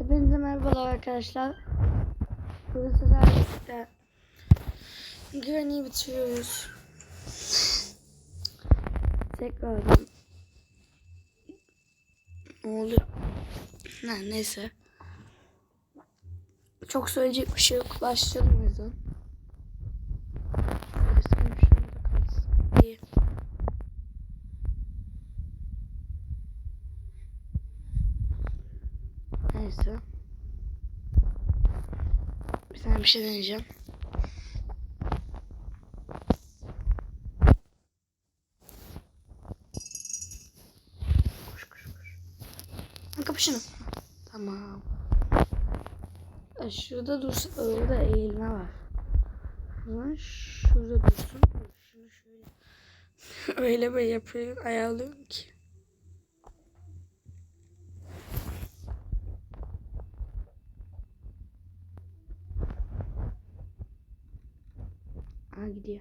Hepinize merhabalar arkadaşlar. Bugün sizlerle birlikte güveni bitiriyoruz. Tekrardan. Ne oluyor? Ha, neyse. Çok söyleyecek bir şey yok. Başlayalım o yüzden. Resmen şurada kalsın. İyi. Neyse. Bir tane bir şey deneyeceğim. Koş koş koş. Kapı şunu. Tamam. Ha, Şurada dursun. Orada eğilme var. O zaman şurada dursun. Şunu şöyle. Öyle böyle yapıyorum. Ayarlıyorum ki. Gidiyor.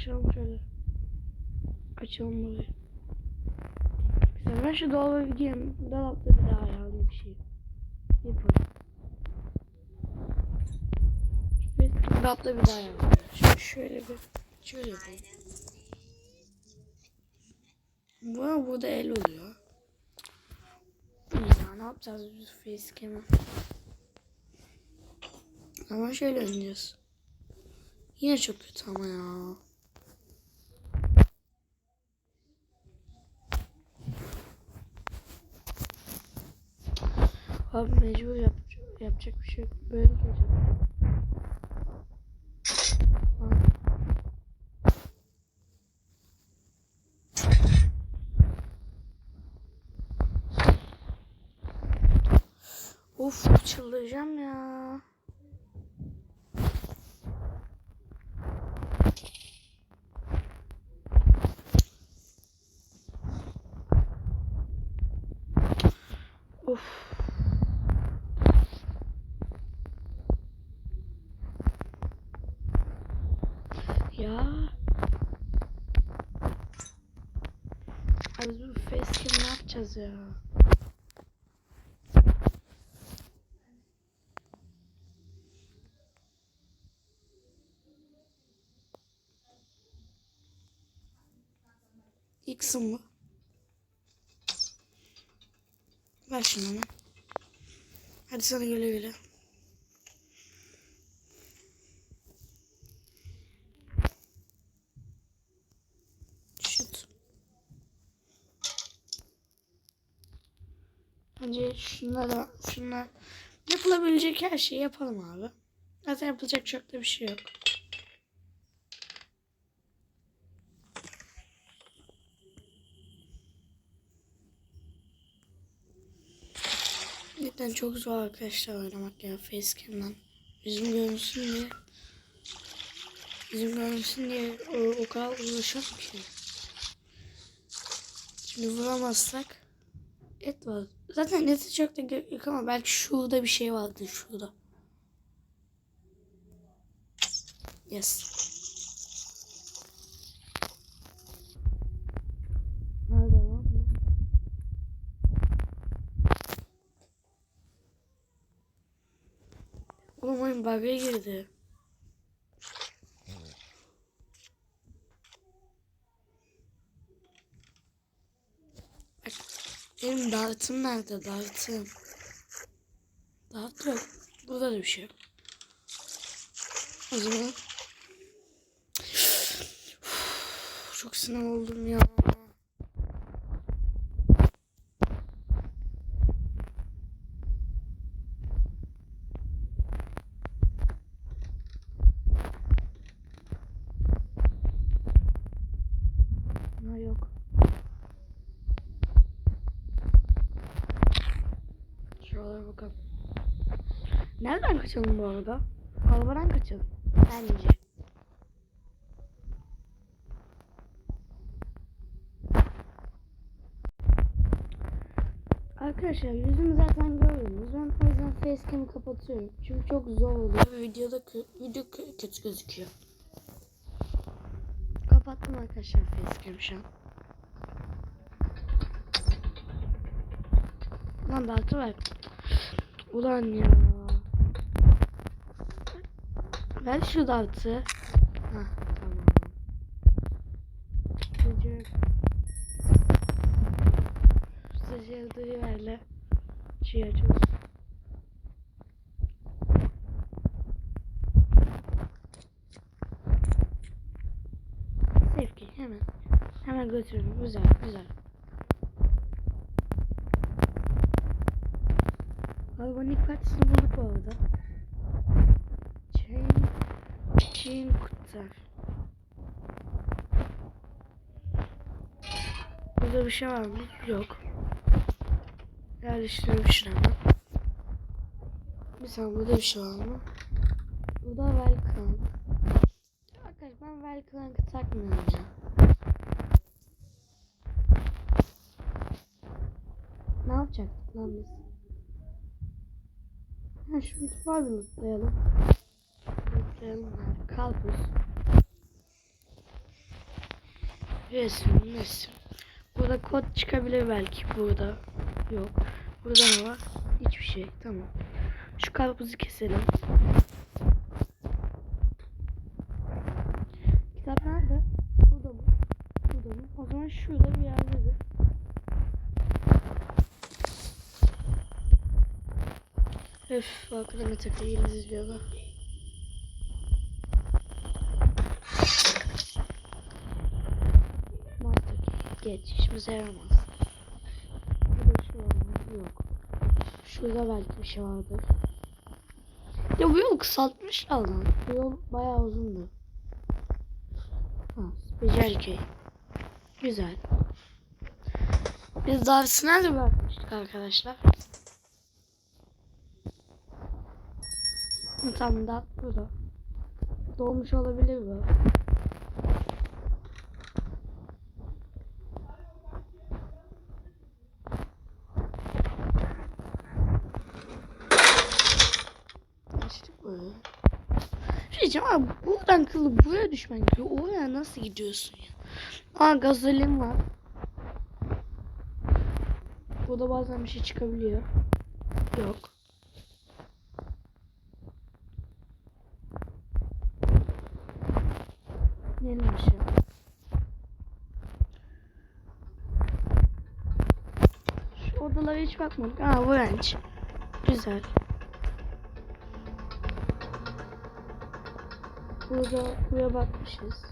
Koşalım şöyle. Açalım burayı. Güzel. Ben şu dolaba gideyim. Dolapta bir daha ayarlayayım bir şey. Yapalım. Dolapta bir daha ayarlayayım. Şöyle, şöyle bir. Şöyle yapalım. Bu burada el oluyor. Ya ne yapacağız biz facecam'ı? Ama şöyle oynayacağız. Yine çok kötü ama ya. Abi mecbur yap yapacak bir şey yok. Böyle olacak. Of çıldıracağım ya. Of. Ya. Abi bu facecam ne ya? X'im mı? Ver şunu hemen. Hadi sana güle güle. Şut. Bence şunla da şunla yapılabilecek her şeyi yapalım abi. Zaten yapılacak çok da bir şey yok. Cidden çok zor arkadaşlar oynamak ya facecam'dan. Bizim görünsün diye. Bizim görünsün diye o, o kadar uğraşıyorum ki. Şimdi vuramazsak et var. Zaten eti çok da yok ama belki şurada bir şey vardı şurada. Yes. Nerede lan? bu? Oğlum oyun bug'a girdi. Benim dartım nerede dartım? Dart yok. Burada da bir şey yok. O zaman çok sınav oldum ya. Nereden kaçalım bu arada? Arabadan kaçalım. Bence. Arkadaşlar yüzümü zaten gördünüz. Ben o yüzden facecam'ı kapatıyorum. Çünkü çok zor oluyor ve videoda video kötü gözüküyor. Kapattım arkadaşlar facecam'ı şu an. Lan Bertu ver. Ulan ya. Ver şu baltı. Hah tamam. Gıcık. Sıcaklığı verle. Şey açıyoruz. Sevgi hemen. Hemen götürelim. Güzel güzel. Organik partisini bulduk bu arada. Kutular. Burada bir şey var mı? Yok. Yerleştirelim şunu hemen. Bir saniye burada bir şey var mı? Burada Velcrank. Arkadaşlar ben Velcrank'ı ya. Ne yapacaktık lan biz? Ha şu mutfağı bir mutlayalım. Mutlayalım abi. Kalpus. Resim, resim. Burada kod çıkabilir belki. Burada yok. Burada ne var? Hiçbir şey. Tamam. Şu karpuzu keselim. Kitap nerede? Burada mı? Burada mı? O zaman şurada bir yerdedir. Öf, arkada Mete Yıldız izliyor bak. Master geç, işimize yaramaz. Burada var mı? Yok. Şurada belki bir şey vardır. Ya bu yolu kısaltmışlar lan. Bu yol bayağı uzundu. Ha, Becerköy. Güzel. Biz davisi nerede bırakmıştık arkadaşlar? Tamam da burada. Dolmuş olabilir bu. İşte böyle. Buradan kılıp buraya düşmen gerekiyor. Oraya nasıl gidiyorsun ya? Aa gazolin var. Burada bazen bir şey çıkabiliyor. Yok. Neymiş ya? Şu odalara hiç bakmadık. Aa renç. Güzel. Burada buraya bakmışız.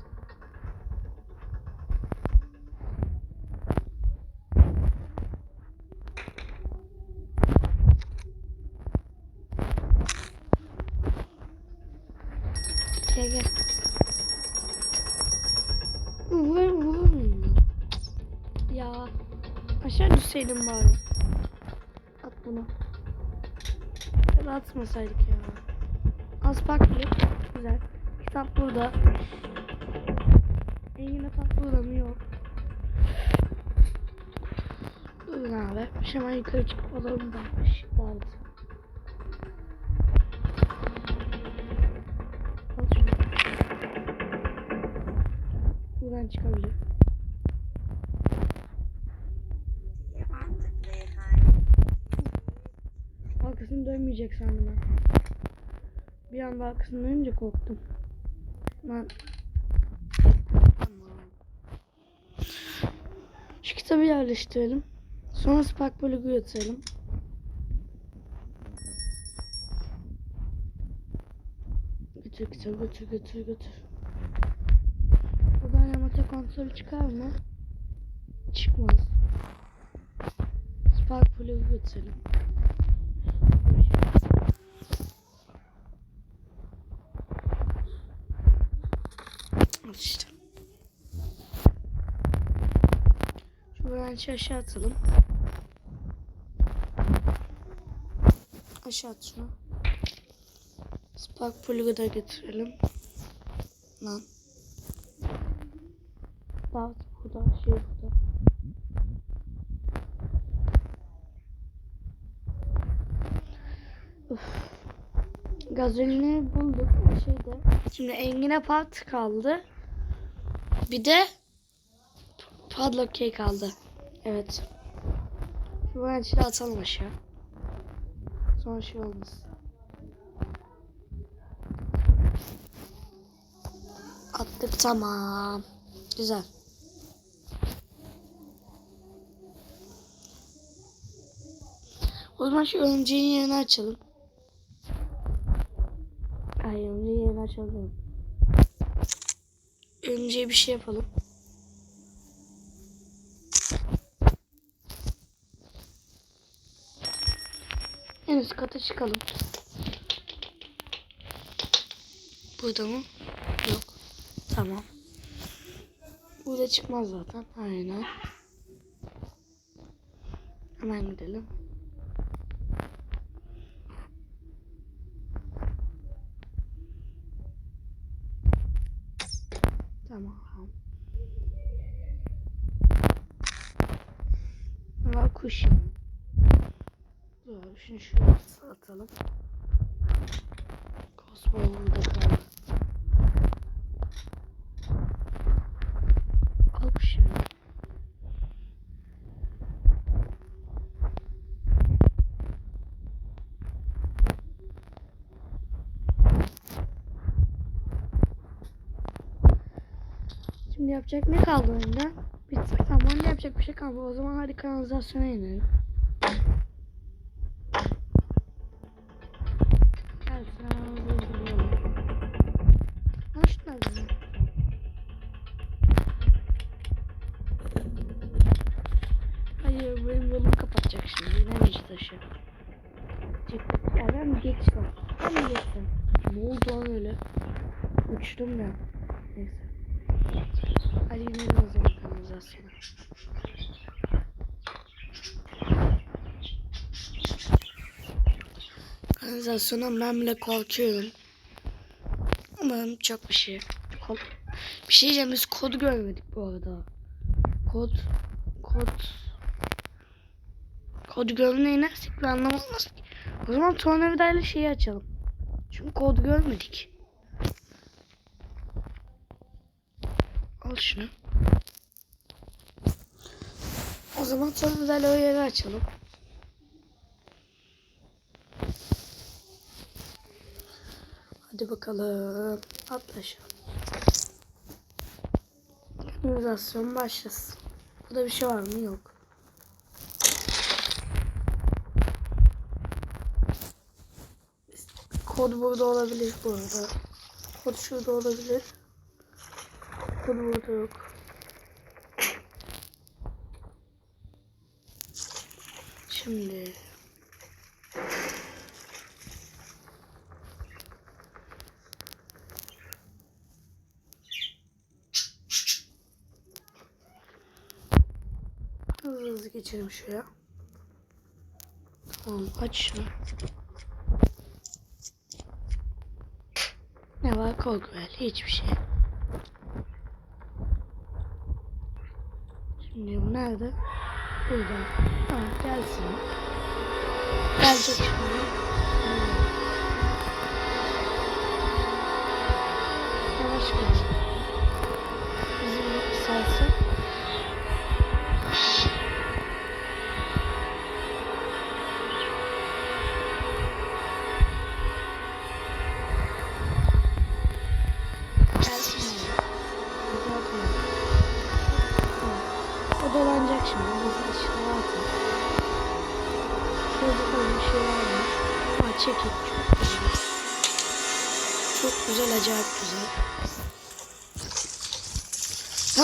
Gel gel. Vur vur. Ya aşağı düşseydim bari. At bunu. Ya da atmasaydık ya. Az baklı. Güzel. Kitap burada. Engin Kitap burada mı? Yok. Buyurun abi. Hemen yukarı çıkıp alalım. Işıklardı. Al şunu. Buradan çıkabilir. Arkasını dönmeyecek sandım ben. Bir anda arkasını dönünce korktum. Lan. Şu kitabı yerleştirelim. Sonra Spark Bölü'yü yatıralım. Götür kitabı götür götür götür. Buradan yamata kontrolü çıkar mı? Çıkmaz. Spark Bölü'yü götürelim. Bence aşağı atalım. Aşağı at şunu. Spark plug'ı da getirelim. Lan. Daha burada şey burada. Gazelini bulduk şeyde. Şimdi engine pat kaldı. Bir de padlock cake kaldı. Evet. Şu branch'ı atalım aşağı. Sonra şey olmaz. Attık tamam. Güzel. O zaman şu örümceğin yerini açalım. Ay örümceğin yerini açalım. Örümceğe bir şey yapalım. En üst kata çıkalım. Burada mı? Yok. Tamam. Burada çıkmaz zaten. Aynen. Hemen gidelim. Tamam. Ama kuş. Dur, şunu şuraya atalım. Kosmo burada kaldı. Al kuşu. Şimdi yapacak ne kaldı önde? Bitti. Tamam ne yapacak bir şey kalmadı. O zaman hadi kanalizasyona inelim. Gel sana dolduruyorum. Hoş geldin. Hayır benim yolumu kapatacak şimdi. Neymiş taşı? Çık. Ya ben mi geçsem? Ben mi geçsem? Ne oldu lan öyle? Uçtum ben. Neyse. Hadi inelim o zaman kanalizasyona. Kanalizasyona ben bile korkuyorum. Umarım çok bir şey. Kod, bir şey diyeceğim biz kodu görmedik bu arada. Kod. Kod. Kodu görmeye inersek bir anlam olmaz. O zaman tornavidayla şeyi açalım. Çünkü kodu görmedik. Al şunu. O zaman tornavidayla o yeri açalım. Hadi bakalım. Atla aşağı. Kanalizasyon başlasın. Burada bir şey var mı? Yok. Kod burada olabilir bu arada. Kod şurada olabilir. Kod burada yok. Şimdi hızlı hızlı geçelim şuraya. Tamam aç şunu. Ne var Cogwell? Hiçbir şey. Şimdi bu nerede? Burada. Ha gelsin. Gelecek şimdi.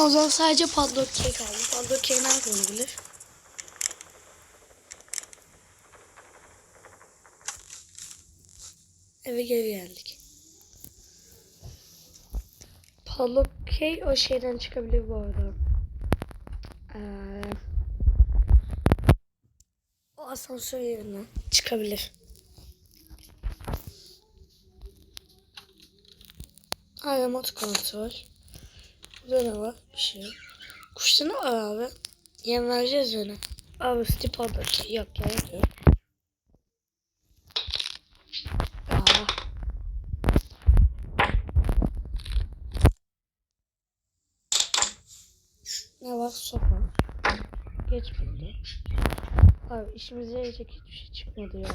O zaman sadece padlock key kaldı. Padlock key nerede olabilir? Eve geri geldik. Padlock key o şeyden çıkabilir bu arada. Ee, o asansör yerinden çıkabilir. Ha remote kontrol. Şurada da var bir şey. Kuşta ne var abi? Yem vereceğiz. Abi stip aldı. Şey yok gerek yok. Ne var? Sopa. Geç buldu. Abi işimize yarayacak hiçbir şey çıkmadı ya.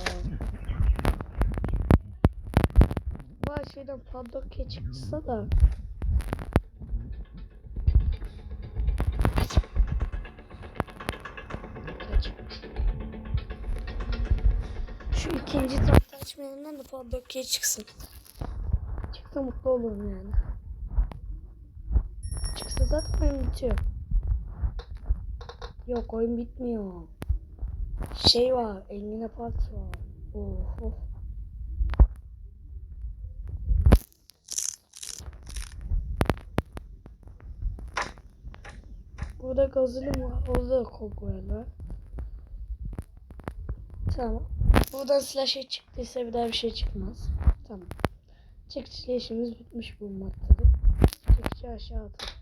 Bu şeyden padlock çıksa da açmayandan da padlock çıksın. Çıksa mutlu olurum yani. Çıksa zaten oyun bitiyor. Yok oyun bitmiyor. Şey var, Engin Apart var. Oho. Burada gazılım var, orada da kokoreç var. Tamam. Buradan slash şey çıktıysa bir daha bir şey çıkmaz. Tamam. Çekiçle işimiz bitmiş bulunmaktadır. Çekici aşağı atalım.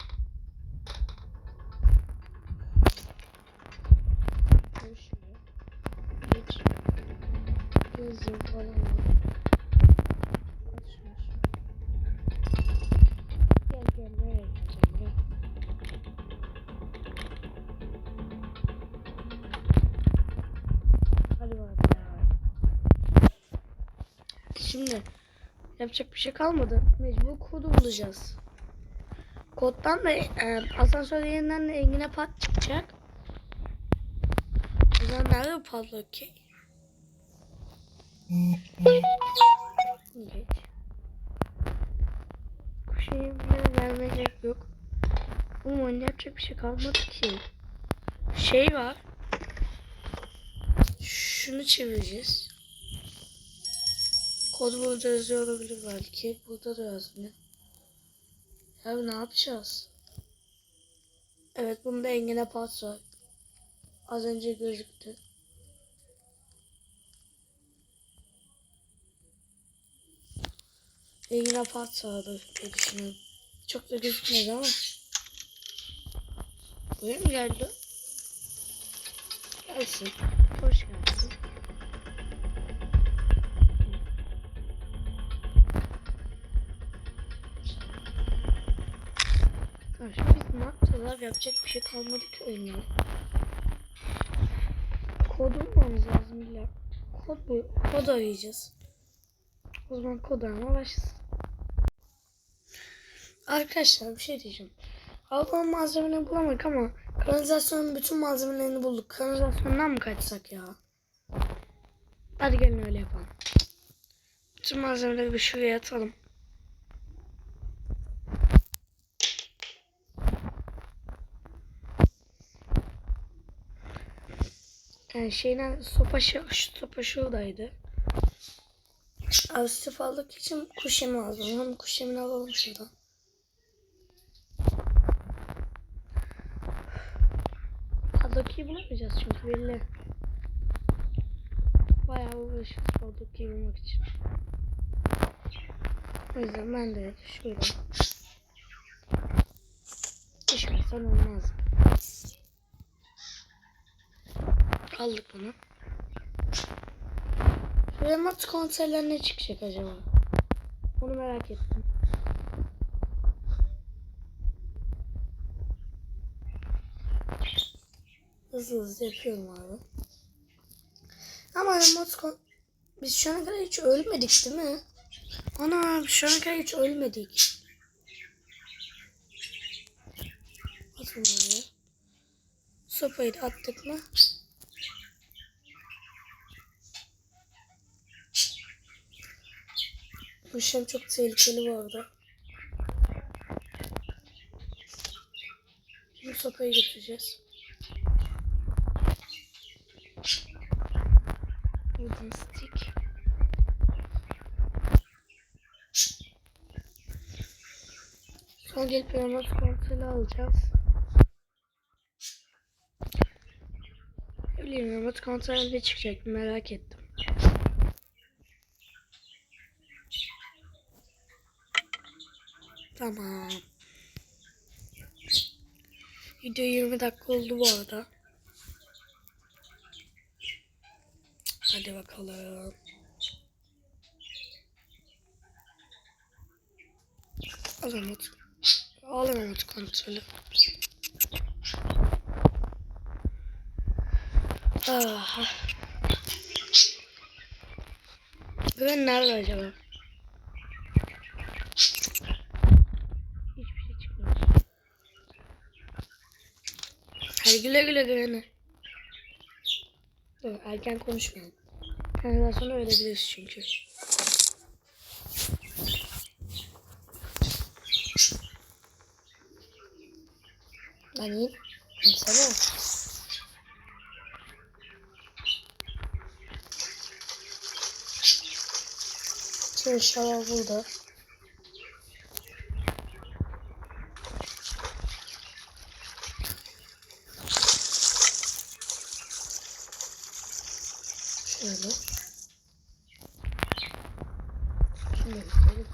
Şuraya. Geç. Gözüm falan var. Yapacak bir şey kalmadı. Mecbur kodu bulacağız. Koddan da e, asansör yerinden de Engin'e pat çıkacak. O zaman nerede bu padlock ki? Geç. Bu şeyin vermeye gerek yok. Oğlum oyunda yapacak bir şey kalmadı ki. Şey var. Şunu çevireceğiz. Kod burada yazıyor olabilir belki. Burada da yazmıyor. Ya ne yapacağız? Evet bunda Engin'e pas var. Az önce gözüktü. Engin'e pas sağladı diye düşünüyorum. Çok da gözükmedi ama. Buraya mı geldi? Gelsin. Hoş geldin. Şimdi biz ne yapacağız? Yapacak bir şey kalmadı ki oyunda. Kodu bulmamız lazım illa. Kod bu. Kod arayacağız. O zaman kod arama başlasın. Arkadaşlar bir şey diyeceğim. Alman malzemelerini bulamadık ama kanalizasyonun bütün malzemelerini bulduk. Kanalizasyondan mı kaçsak ya? Hadi gelin öyle yapalım. Bütün malzemeleri bir şuraya atalım. Yani şeyden sopa şu, sopa şuradaydı. Avstif aldık için kuş yemi lazım. Hem kuş yemini alalım şuradan. Padlock'u bulamayacağız çünkü belli. Bayağı uğraşıyoruz Padlock'u bulmak için. O yüzden ben de şuradan. Düşmezsen olmaz. Aldık bunu. Remote konserler ne çıkacak acaba? Onu merak ettim. Hızlı hızlı yapıyorum abi. Ama remote kon... Biz şu ana kadar hiç ölmedik değil mi? Ana biz şu ana kadar hiç ölmedik. At bunları. Sopayı da attık mı? Bu işlem çok tehlikeli bu arada. Şimdi sopayı götüreceğiz. Wooden stick. Son gelip remote kontrolü alacağız. Bileyim remote kontrolü ne çıkacak merak ettim. Tamam. Video 20 dakika oldu bu arada. Hadi bakalım. Al Umut. Al Umut kontrolü. Aha. Ben nerede acaba? Hadi güle güle güvene. Dur, erken konuşmayalım. Daha sonra ölebiliriz çünkü. Hani mesela Şimdi şalvar burada. Şöyle. Şunu göstereyim.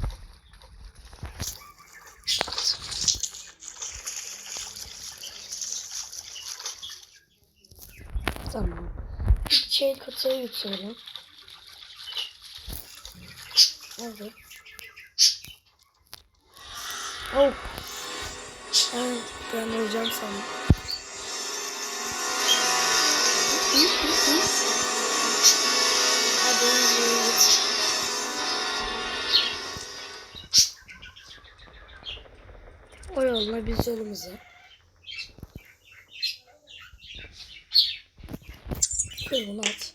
Tamam. Bir şey götürelim. Nerede? Oh. Evet, ben öleceğim sandım. Evet. O yoluna biz yolumuza. Kır bunu at.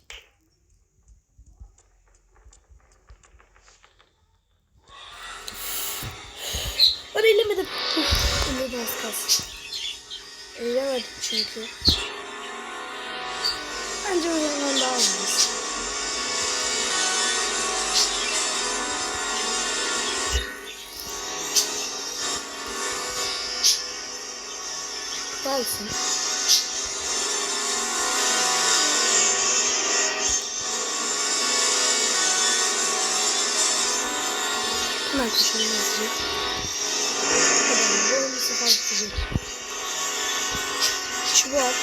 Çünkü. Bence o yandan daha olmaz. Gelsin. Hemen. Hadi bu oyun bu sefer bitecek. Çubuğu at.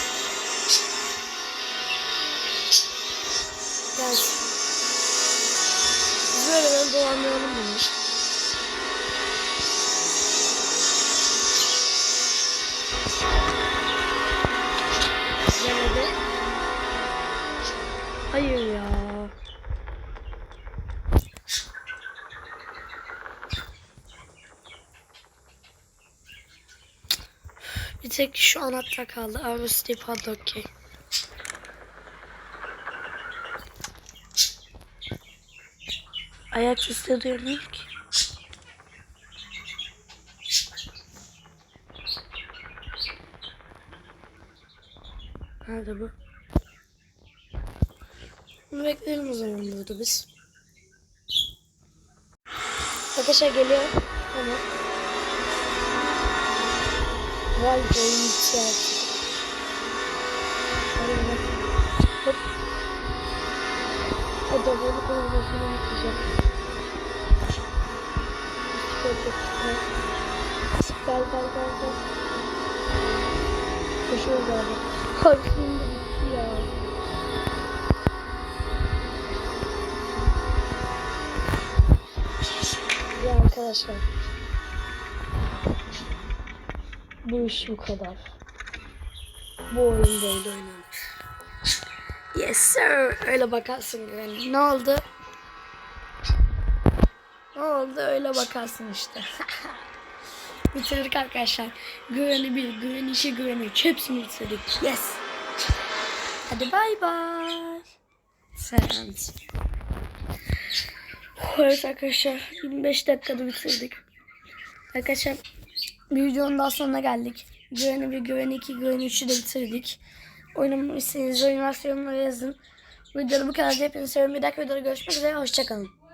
Gelsin. Biz böyle böyle dolanmayalım bunu. Tek şu anahtar kaldı. Armor Padlock Key. Ayak sesleri duyamıyorum ki. Nerede bu? Bekleyelim o zaman burada biz. Arkadaşlar geliyor. Hemen. Vay oyun bak. Hop. O da unutacağım. Gel gel gel gel. Koşuyoruz abi. Şimdi bitti ya. Ya arkadaşlar. Bu iş bu kadar. Bu oyun böyle oynanır. Yes sir. Öyle bakarsın güvenli. Ne oldu? Ne oldu? Öyle bakarsın işte. Bitirdik arkadaşlar. Güveni bir, güveni iki, güveni üç. Hepsini bitirdik. Yes. Hadi bay bay. Selam. Evet arkadaşlar 25 dakikada bitirdik. Arkadaşlar videonun daha sonuna geldik. Güveni bir, güveni iki, güveni üçü de bitirdik. İstediğiniz oyun varsa yazın. Videoda bu kadar. Hepinizi seviyorum. Bir dahaki videoda görüşmek üzere. Hoşçakalın.